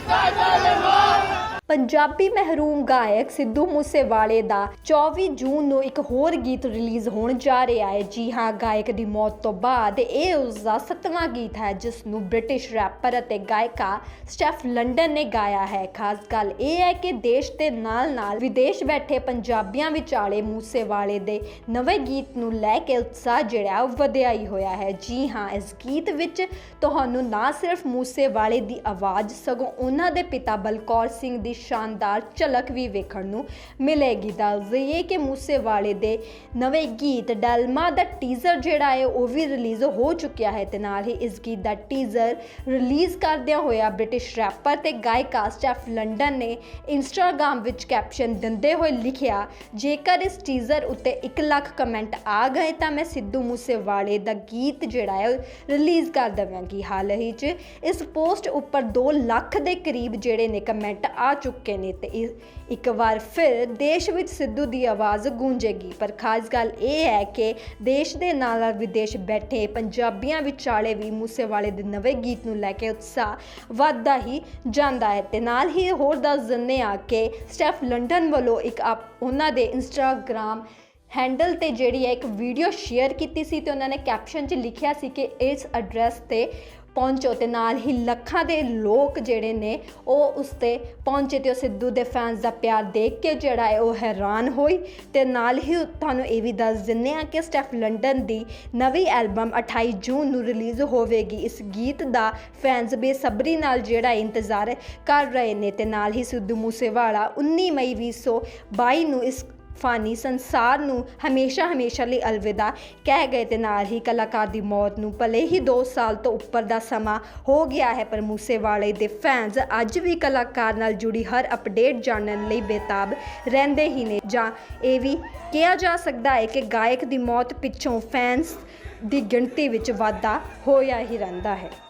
पाकिस्तान ਪੰਜਾਬੀ ਮਹਿਰੂਮ ਗਾਇਕ ਸਿੱਧੂ ਮੂਸੇਵਾਲੇ ਦਾ 24 ਜੂਨ ਨੂੰ ਇੱਕ ਹੋਰ ਗੀਤ ਰਿਲੀਜ਼ ਹੋਣ ਜਾ ਰਿਹਾ ਹੈ। ਜੀ ਹਾਂ, ਗਾਇਕ ਦੀ ਮੌਤ ਤੋਂ ਬਾਅਦ ਇਹ ਉਸ ਦਾ ਸੱਤਵਾਂ ਗੀਤ ਹੈ, ਜਿਸ ਨੂੰ ਬ੍ਰਿਟਿਸ਼ ਰੈਪਰ ਅਤੇ ਗਾਇਕਾ ਸਟੈਫ ਲੰਡਨ ਨੇ ਗਾਇਆ ਹੈ। ਖਾਸ ਗੱਲ ਇਹ ਹੈ ਕਿ ਦੇਸ਼ ਦੇ ਨਾਲ-ਨਾਲ ਵਿਦੇਸ਼ ਬੈਠੇ ਪੰਜਾਬੀਆਂ ਵਿਚਾਲੇ ਮੂਸੇਵਾਲੇ ਦੇ ਨਵੇਂ ਗੀਤ ਨੂੰ ਲੈ ਕੇ ਉਤਸ਼ਾਹ ਜਿਹੜਾ ਉਹ ਵਧਿਆ ਹੀ ਹੋਇਆ ਹੈ। ਜੀ ਹਾਂ, ਇਸ ਗੀਤ ਵਿੱਚ ਤੁਹਾਨੂੰ ਨਾ ਸਿਰਫ ਮੂਸੇਵਾਲੇ ਦੀ ਆਵਾਜ਼, ਸਗੋਂ ਉਹਨਾਂ ਦੇ ਪਿਤਾ ਬਲਕੌਰ ਸਿੰਘ ਦੀ ਸ਼ਾਨਦਾਰ ਝਲਕ ਵੀ ਵੇਖਣ ਨੂੰ ਮਿਲੇਗੀ ਦੱਸ ਦਈਏ ਕਿ ਮੂਸੇਵਾਲੇ ਦੇ ਨਵੇਂ ਗੀਤ ਡਲਮਾ ਦਾ ਟੀਜ਼ਰ ਜਿਹੜਾ ਹੈ, ਉਹ ਵੀ ਰਿਲੀਜ਼ ਹੋ ਚੁੱਕਿਆ ਹੈ ਤੇ ਨਾਲ ਹੀ ਇਸ ਗੀਤ ਦਾ ਟੀਜ਼ਰ ਰਿਲੀਜ਼ ਕਰਦਿਆਂ ਹੋਇਆ ਬ੍ਰਿਟਿਸ਼ ਰੈਪਰ ਤੇ ਗਾਇਕਾ ਸਟੈਫ ਲੰਡਨ ਨੇ ਇੰਸਟਾਗ੍ਰam ਵਿੱਚ ਕੈਪਸ਼ਨ ਦਿੰਦੇ ਹੋਏ ਲਿਖਿਆ, ਜੇਕਰ ਇਸ ਟੀਜ਼ਰ ਉੱਤੇ 1 ਲੱਖ ਕਮੈਂਟ ਆ ਗਏ ਤਾਂ ਮੈਂ ਸਿੱਧੂ ਮੂਸੇਵਾਲੇ ਦਾ ਗੀਤ ਜਿਹੜਾ ਹੈ ਰਿਲੀਜ਼ ਕਰ ਦੇਵਾਂਗੀ। ਹਾਲ ਹੀ 'ਚ ਇਸ ਪੋਸਟ ਉੱਪਰ 2 ਲੱਖ ਦੇ ਕਰੀਬ ਜਿਹੜੇ ਨੇ ਕਮੈਂਟ ਆ ਚੁੱਕੇ ਚੁੱਕੇ ਨੇ ਤੇ ਇੱਕ ਵਾਰ ਫਿਰ ਦੇਸ਼ ਵਿੱਚ ਸਿੱਧੂ ਦੀ ਆਵਾਜ਼ ਗੂੰਜੇਗੀ। ਪਰ ਖਾਸ ਗੱਲ ਇਹ ਹੈ ਕਿ ਦੇਸ਼ ਦੇ ਨਾਲ ਨਾਲ ਵਿਦੇਸ਼ ਬੈਠੇ ਪੰਜਾਬੀਆਂ ਵਿਚਾਲੇ ਵੀ ਮੂਸੇਵਾਲੇ ਦੇ ਨਵੇਂ ਗੀਤ ਨੂੰ ਲੈ ਕੇ ਉਤਸ਼ਾਹ ਵੱਧਦਾ ਹੀ ਜਾਂਦਾ ਹੈ ਤੇ ਨਾਲ ਹੀ ਹੋਰ ਦੱਸ ਦਿੰਦੇ ਆ ਕਿ ਸਟੈਫ ਲੰਡਨ ਵੱਲੋਂ ਇੱਕ ਆਪ, ਉਹਨਾਂ ਦੇ ਇੰਸਟਾਗ੍ਰam ਹੈਂਡਲ ਤੇ ਜਿਹੜੀ ਹੈ ਇੱਕ ਵੀਡੀਓ ਸ਼ੇਅਰ ਕੀਤੀ ਸੀ ਤੇ ਉਹਨਾਂ ਨੇ ਕੈਪਸ਼ਨ 'ਚ ਲਿਖਿਆ ਸੀ ਕਿ ਇਸ ਐਡਰੈਸ ਤੇ ਪਹੁੰਚੋ ਤੇ ਨਾਲ ਹੀ ਲੱਖਾਂ ਦੇ ਲੋਕ ਜਿਹੜੇ ਨੇ, ਉਹ ਉਸ ਤੇ ਪਹੁੰਚੇ ਤੇ ਉਹ ਸਿੱਧੂ ਦੇ ਫੈਨਸ ਦਾ ਪਿਆਰ ਦੇਖ ਕੇ ਜਿਹੜਾ ਹੈ ਉਹ ਹੈਰਾਨ ਹੋਈ ਤੇ ਨਾਲ ਹੀ ਤੁਹਾਨੂੰ ਇਹ ਵੀ ਦੱਸ ਦਿੰਨੇ ਆ ਕਿ ਸਟੈਫ ਲੰਡਨ ਦੀ ਨਵੀਂ ਐਲਬਮ 28 ਜੂਨ ਨੂੰ ਰਿਲੀਜ਼ ਹੋਵੇਗੀ। ਇਸ ਗੀਤ ਦਾ ਫੈਨਸ ਬੇਸਬਰੀ ਨਾਲ ਜਿਹੜਾ ਇੰਤਜ਼ਾਰ ਕਰ ਰਹੇ ਨੇ ਤੇ ਨਾਲ ਹੀ ਸਿੱਧੂ ਮੂਸੇਵਾਲਾ 19 ਮਈ 2022 ਨੂੰ ਇਸ ਫਾਨੀ ਸੰਸਾਰ ਨੂੰ ਹਮੇਸ਼ਾ ਹਮੇਸ਼ਾ ਲਈ ਅਲਵਿਦਾ ਕਹਿ ਗਏ ਤੇ ਨਾਲ ਹੀ ਕਲਾਕਾਰ ਦੀ ਮੌਤ ਨੂੰ ਭਲੇ ਹੀ 2 ਸਾਲ ਤੋਂ ਉੱਪਰ ਦਾ ਸਮਾਂ ਹੋ ਗਿਆ ਹੈ, ਪਰ ਮੂਸੇਵਾਲੇ ਦੇ ਫੈਨਸ ਅੱਜ ਵੀ ਕਲਾਕਾਰ ਨਾਲ ਜੁੜੀ ਹਰ ਅਪਡੇਟ ਜਾਣਨ ਲਈ ਬੇਤਾਬ ਰਹਿੰਦੇ ਹੀ ਨੇ ਜਾਂ ਇਹ ਵੀ ਕਿਹਾ ਜਾ ਸਕਦਾ ਹੈ ਕਿ ਗਾਇਕ ਦੀ ਮੌਤ ਪਿੱਛੋਂ ਫੈਨਸ ਦੀ ਗਿਣਤੀ ਵਿੱਚ ਵਾਧਾ ਹੋਇਆ ਹੀ ਰਹਿੰਦਾ ਹੈ।